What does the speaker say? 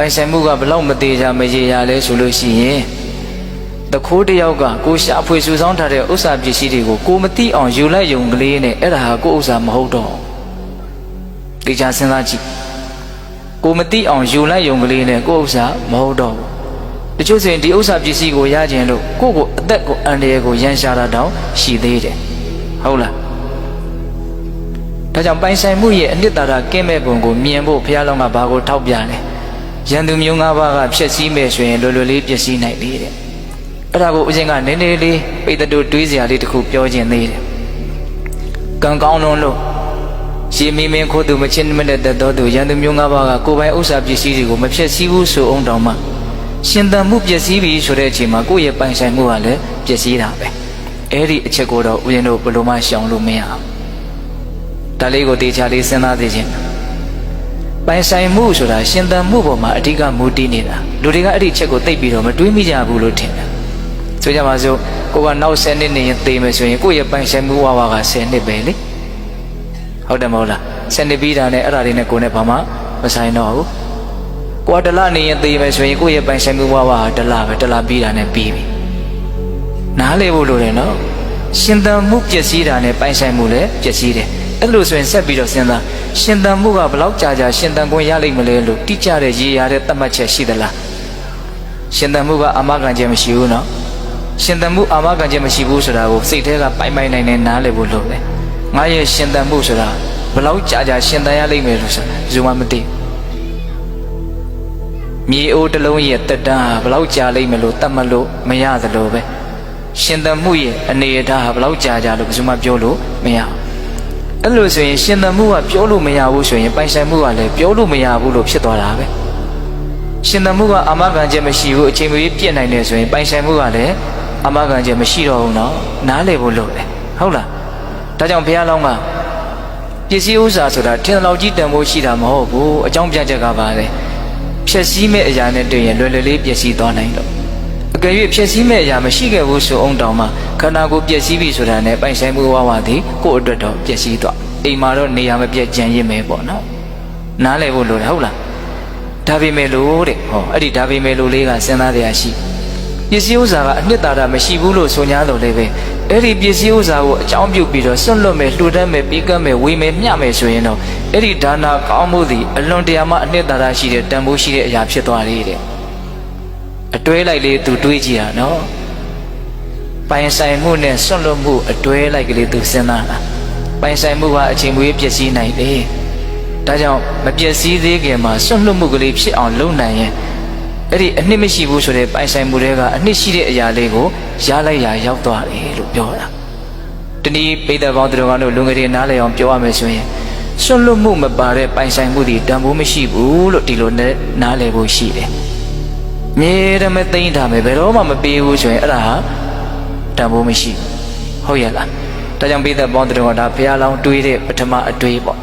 ပိုင်ဆိုင်မှုကဘလောက်မသေးကြမရေရလဲဆိုလို့ရှိရင်တခိုးတစ်ယောက်ကကိုရှာဖွေစုဆောင်းထားတဲ့ဥစ္စာပစ္စည်းတွေကိုကိုမသိအောင်ယူလိုက်ယုံကလေးနဲ့အဲ့ဒါဟာကိုဥစ္စာမဟုတ်တော့ဘူးတရားစဉ်းစားကြည့်ကိုမသိအောင်ယူလိုက်ယုံကလေးနဲ့ကိုဥစ္စာမဟုတ်တော့ဘူးတချို့ဆိုရင်ဒီဥစ္စာပစ္စည်းကိုရခြင်းလို့ကိုယ့်ကိုအသက်ကိုအန္တရာယ်ကိုရန်ရှာတာတောင်ရှိသေးတယ်ဟုတ်လားဒါကြောင့်ပိုင်ဆိုင်မှုရဲ့အနှစ်သာရကင်းမဲ့ပုံကိုမြင်ဖို့ဘုရားလောင်းကဘာကိုထောက်ပြလဲ ရန်သူမျိုး၅ပါးကဖြည့်ဆည်းမဲ့ဆိုရင်လွယ်လွယ်လေးပျက်စီးနိုင်သေးတယ်အဲ့ဒါကိုဦးဇင်းကနည်းနည်းလေးပိတ်တူတွေးစရာလေးတစ်ခုပြောခြင်းသေးတယ်ကံကောင်းလွန်းလို့ရှင်မင်းမင်းခိုးသူမချင်းမတဲ့တော်သူရန်သူမျိုး၅ပါးကကိုယ်ပိုင်ဥစ္စာပစ္စည်းတွေကိုမဖြည့်ဆည်းဘူးဆိုအောင်တောင်မှရှင်သန်မှုပျက်စီးပြီဆိုတဲ့အချိန်မှာကိုယ့်ရဲ့ပိုင်ဆိုင်မှုကလည်းပျက်စီးတာပဲအဲ့ဒီအချက်ကိုတော့ဦးဇင်းတို့ဘယ်လိုမှရှောင်လို့မရအောင်ဒါလေးကိုတေချာလေးစဉ်းစားသိခြင်း ပိုင်ဆိုင်မှုဆိုတာရှင်သန်မှုပေါ်မှာအဓိကမူတည်နေတာလူတွေကအဲ့ဒီချက်ကိုသိပြီးတော့မတွေးမိကြဘူးလို့ထင်တယ်ဆိုကြပါစို့ကိုကနောက်10နှစ်နေရင်သိမယ်ဆိုရင်ကိုယ့်ရဲ့ပိုင်ဆိုင်မှုဝါဝါက10နှစ်ပဲလေဟုတ်တယ်မဟုတ်လား10နှစ်ပြီးတာနဲ့အဲ့ဒါတွေနဲ့ကိုယ်နဲ့ဘာမှမဆိုင်တော့ဘူးကိုကတလနေရင်သိမယ်ဆိုရင်ကိုယ့်ရဲ့ပိုင်ဆိုင်မှုဝါဝါကတလပဲတလပြီးတာနဲ့ပြီးပြီနားလေဖို့လိုတယ်နော်ရှင်သန်မှုပျက်စီးတာနဲ့ပိုင်ဆိုင်မှုလည်းပျက်စီးတယ် အဲ့လိုဆိုရင်ဆက်ပြီးတော့စဉ်းစားရှင်သန်မှုကဘလောက်ကြာကြာရှင်သန်ခွင့်ရလိမ့်မလဲလို့တိကျတဲ့ရည်ရတဲ့သတ်မှတ်ချက်ရှိသလားရှင်သန်မှုကအာမခံချက်မရှိဘူးနော်ရှင်သန်မှုအာမခံချက်မရှိဘူးဆိုတာကိုစိတ်ထဲကပိုင်ပိုင်နိုင်နေနားလည်ဖို့လိုတယ်ငါရဲ့ရှင်သန်မှုဆိုတာဘလောက်ကြာကြာရှင်သန်ရလိမ့်မယ်လို့ဆိုတာဘယ်သူမှမသိမြေအိုးတစ်လုံးရဲ့တက်တန်းဟာဘလောက်ကြာလိမ့်မယ်လို့သတ်မှတ်လို့မရသလိုပဲရှင်သန်မှုရဲ့အနေအထားဟာဘလောက်ကြာကြာလို့ဘယ်သူမှပြောလို့မရဘူး အဲ့လိုဆိုရင်ရှင်သန်မှုကပြောလို့မရဘူးဆိုရင်ပိုင်ဆိုင်မှုကလည်းပြောလို့မရဘူးလို့ဖြစ်သွားတာပဲရှင်သန်မှုကအာမခံချက်မရှိဘူးအချိန်မီပြည့်နိုင်တယ်ဆိုရင်ပိုင်ဆိုင်မှုကလည်းအာမခံချက်မရှိတော့ဘူးနော်နားလည်ဖို့လိုတယ်ဟုတ်လားဒါကြောင့်ဘုရားလောင်းကပစ္စည်းဥစ္စာဆိုတာထင်သလောက်ကြီးတန်ဖိုးရှိတာမဟုတ်ဘူးအကြောင်းပြချက်ကပါလေဖြည့်ဆည်းမဲ့အရာနဲ့တွေ့ရင်လွယ်လွယ်လေးပျက်စီးသွားနိုင်တော့ အကယ်၍ဖြည့်ဆည်းမဲ့အရာမရှိခဲ့ဘူးဆိုအောင်တောင်မှခန္ဓာကိုယ်ပျက်စီးပြီဆိုတာနဲ့ပိုင်ဆိုင်မှုဝါဝါသည်ကိုယ့်အတွက်တော့ပျက်စီးသွားအိမ်မှာတော့နေရာမပြတ်ကြံရစ်မယ်ပေါ့နော်နားလည်ဖို့လိုတယ်ဟုတ်လားဒါပေမဲ့လို့တဲ့ဟောအဲ့ဒီဒါပေမဲ့လို့လေးကစဉ်းစားရရှိပစ္စည်းဥစ္စာကအနှစ်သာရမရှိဘူးလို့ဆိုညာတော့လည်းပဲအဲ့ဒီပစ္စည်းဥစ္စာကိုအကြောင်းပြုပြီးတော့ဆွန့်လွတ်မယ်လှူဒန်းမယ်ပေးကမ်းမယ်ဝေမယ်မျှမယ်ဆိုရင်တော့အဲ့ဒီဒါနာကောင်းမှုသည်အလွန်တရာမှအနှစ်သာရရှိတဲ့တန်ဖိုးရှိတဲ့အရာဖြစ်သွားလေတဲ့ အတွဲလိုက်လေးသူတွေးကြည့်တာနော်ပိုင်ဆိုင်မှုနဲ့ဆွန့်လွတ်မှုအတွဲလိုက်ကလေးသူစဉ်းစားတာပိုင်ဆိုင်မှုကအချိန်မွေးပျက်စီးနိုင်တယ်ဒါကြောင့်မပျက်စီးသေးခင်မှာဆွန့်လွတ်မှုကလေးဖြစ်အောင်လုပ်နိုင်ရင်အဲ့ဒီအနှစ်မရှိဘူးဆိုတဲ့ပိုင်ဆိုင်မှုတွေကအနှစ်ရှိတဲ့အရာလေးကိုရလိုက်ရရောက်သွားတယ်လို့ပြောတာတနည်းပိဋကပေါင်းသူတော်ကောင်းတို့လူငယ်တွေနားလည်အောင်ပြောရမယ်ဆိုရင်ဆွန့်လွတ်မှုမပါတဲ့ပိုင်ဆိုင်မှုတွေတန်ဖိုးမရှိဘူးလို့ဒီလိုနဲ့နားလည်ဖို့ရှိတယ် မြေရမသိမ့်ထားမယ်ဘယ်တော့မှမပေးဘူးဆိုရင်အဲ့ဒါဟာတန်ဖိုးမရှိဘူးဟုတ်ရဲ့လားဒါကြောင့်ပိဋကပေါင်းသူတော်ကဒါဘုရားလောင်းတွေးတဲ့ပထမအတွေးပေါ့